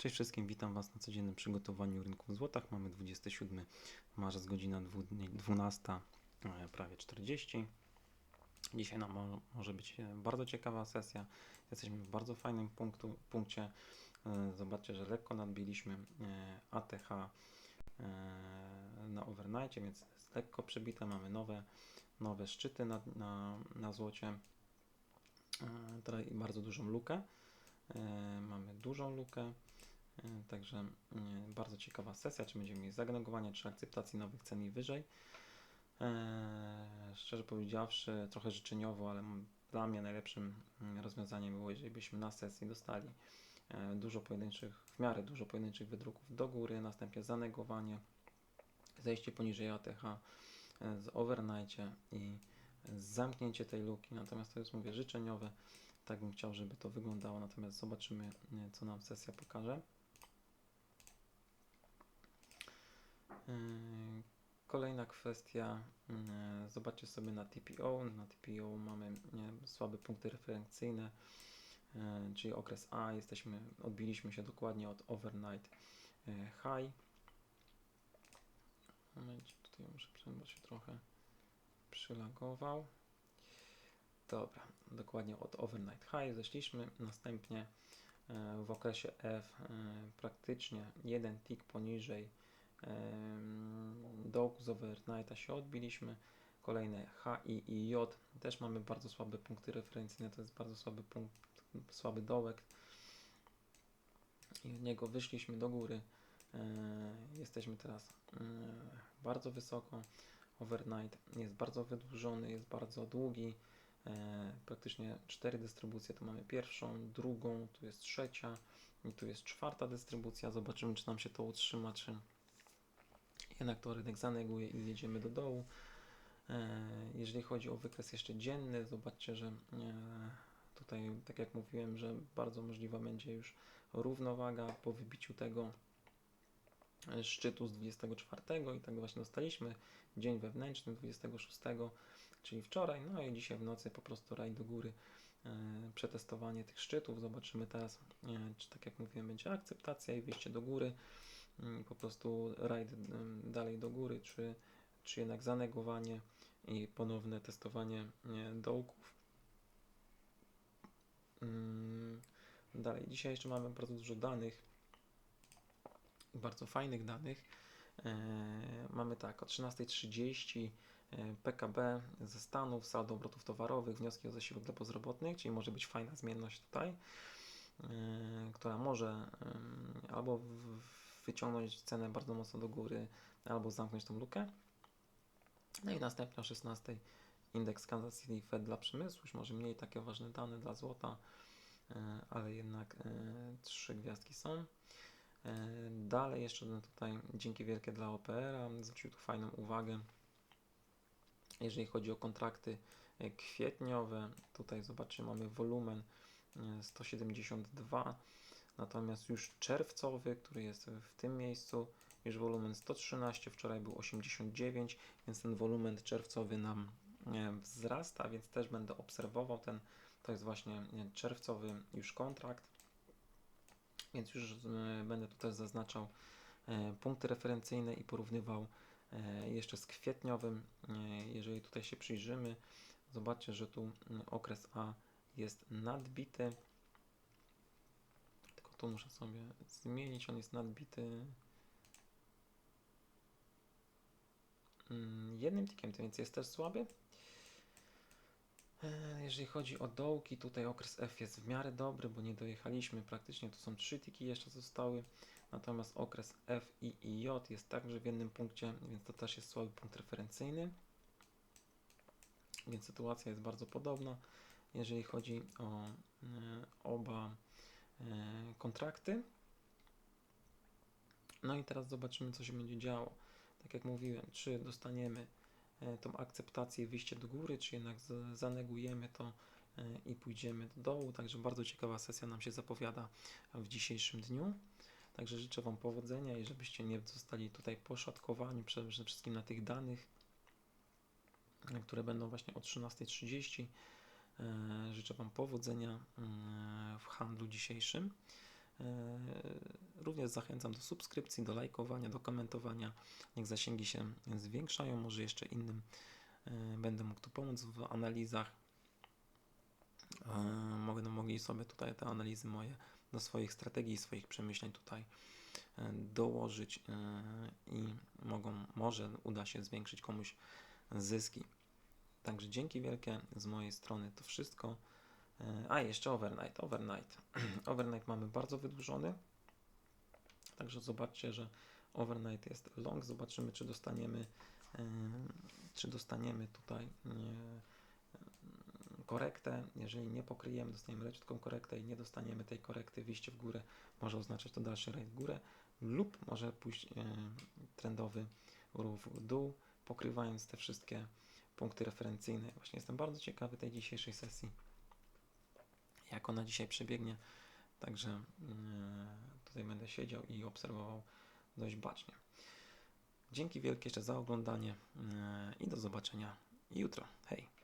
Cześć wszystkim, witam Was na codziennym przygotowaniu rynku w złotach. Mamy 27 marzec, godzina 12, e, prawie 40. Dzisiaj nam mo- może być e, bardzo ciekawa sesja. Jesteśmy w bardzo fajnym punktu, punkcie. E, Zobaczcie, że lekko nadbiliśmy ATH na overnightie, więc jest lekko przebite. Mamy nowe, nowe szczyty na, na, na złocie. Tutaj bardzo dużą lukę. Mamy dużą lukę. E, Także mm, bardzo ciekawa sesja, czy będziemy mieli zagnegowanie, czy akceptacji nowych cen i wyżej. E, Szczerze powiedziawszy, trochę życzeniowo, ale dla mnie najlepszym mm, rozwiązaniem było, jeżeli byśmy na sesji dostali e, dużo pojedynczych, w miarę dużo pojedynczych wydruków do góry, następnie zanegowanie, zejście poniżej ATH e, z overnightie i zamknięcie tej luki. Natomiast to jest, mówię, życzeniowe. Tak bym chciał, żeby to wyglądało. Natomiast zobaczymy, e, co nam sesja pokaże. Kolejna kwestia, yy, zobaczcie sobie na TPO. Na TPO mamy słabe punkty referencyjne, yy, czyli okres A. Jesteśmy, odbiliśmy się dokładnie od overnight high. Momencie, tutaj muszę bo się trochę przylagował. Dobra, dokładnie od overnight high zeszliśmy. Następnie w okresie F praktycznie jeden tick poniżej dołku z overnighta się odbiliśmy. Kolejne H, I i J też mamy bardzo słabe punkty referencyjne, to jest bardzo słaby punkt, słaby dołek. I od niego wyszliśmy do góry. E, jesteśmy teraz e, bardzo wysoko. Overnight jest bardzo wydłużony, jest bardzo długi. E, praktycznie cztery dystrybucje. Tu mamy pierwszą, drugą, tu jest trzecia i tu jest czwarta dystrybucja. Zobaczymy, czy nam się to utrzyma, czy jednak to rynek zaneguje i jedziemy do dołu. E, Jeżeli chodzi o wykres jeszcze dzienny, zobaczcie, że e, tutaj, tak jak mówiłem, że bardzo możliwa będzie już równowaga po wybiciu tego e, szczytu z 24 i tak właśnie dostaliśmy dzień wewnętrzny 26, czyli wczoraj, no i dzisiaj w nocy po prostu raj do góry, przetestowanie tych szczytów. Zobaczymy teraz, czy tak jak mówiłem, będzie akceptacja i wyjście do góry po prostu rajd ym, dalej do góry, czy, czy jednak zanegowanie i ponowne testowanie nie, dołków. Ym, Dalej, dzisiaj jeszcze mamy bardzo dużo danych, bardzo fajnych danych. E, Mamy tak, o 13.30 e, PKB ze Stanów, saldo obrotów towarowych, wnioski o zasiłek dla bezrobotnych, czyli może być fajna zmienność tutaj, e, która może albo w- wyciągnąć cenę bardzo mocno do góry, albo zamknąć tą lukę. No i następnie o 16 indeks Kansas City Fed dla przemysłu, już może mniej takie ważne dane dla złota, e, ale jednak e, trzy gwiazdki są. E, Dalej jeszcze tutaj dzięki wielkie dla OPR-a, zwrócił tu fajną uwagę. Jeżeli chodzi o kontrakty kwietniowe, tutaj zobaczcie, mamy wolumen e, 172, natomiast już czerwcowy, który jest w tym miejscu, już wolumen 113, wczoraj był 89, więc ten wolumen czerwcowy nam e, wzrasta, więc też będę obserwował ten, to jest właśnie e, czerwcowy już kontrakt, więc już e, będę tutaj zaznaczał punkty referencyjne i porównywał jeszcze z kwietniowym. Jeżeli tutaj się przyjrzymy, zobaczcie, że tu okres A jest nadbity. Tu muszę sobie zmienić, on jest nadbity mm, jednym tikiem, więc jest też słaby. E, Jeżeli chodzi o dołki, tutaj okres F jest w miarę dobry, bo nie dojechaliśmy. Praktycznie tu są trzy tiki jeszcze zostały. Natomiast okres F, I i J jest także w jednym punkcie, więc to też jest słaby punkt referencyjny. Więc sytuacja jest bardzo podobna, jeżeli chodzi o e, oba kontrakty. No i teraz zobaczymy, co się będzie działo. Tak jak mówiłem, czy dostaniemy e, tą akceptację i wyjście do góry, czy jednak zanegujemy to e, i pójdziemy do dołu. Także bardzo ciekawa sesja nam się zapowiada w dzisiejszym dniu. Także życzę Wam powodzenia i żebyście nie zostali tutaj poszatkowani przede wszystkim na tych danych, e, które będą właśnie o 13.30. E, Życzę Wam powodzenia mm, w handlu dzisiejszym. E, również zachęcam do subskrypcji, do lajkowania, do komentowania. Niech zasięgi się zwiększają, może jeszcze innym e, będę mógł tu pomóc w analizach. E, Mogą mogli sobie tutaj te analizy moje do swoich strategii, swoich przemyśleń tutaj e, dołożyć e, i mogą, może uda się zwiększyć komuś zyski. Także dzięki wielkie z mojej strony to wszystko. E, A jeszcze overnight. Overnight. overnight mamy bardzo wydłużony. Także zobaczcie, że overnight jest long. Zobaczymy, czy dostaniemy, e, czy dostaniemy tutaj e, korektę. Jeżeli nie pokryjemy, dostaniemy leciutką korektę i nie dostaniemy tej korekty, wyjście w górę może oznaczać to dalszy rajd w górę lub może pójść trendowy ruch w dół, pokrywając te wszystkie punkty referencyjne. Właśnie jestem bardzo ciekawy tej dzisiejszej sesji, jak ona dzisiaj przebiegnie. Także mm, tutaj będę siedział i obserwował dość bacznie. Dzięki wielkie jeszcze za oglądanie e, i do zobaczenia jutro. Hej!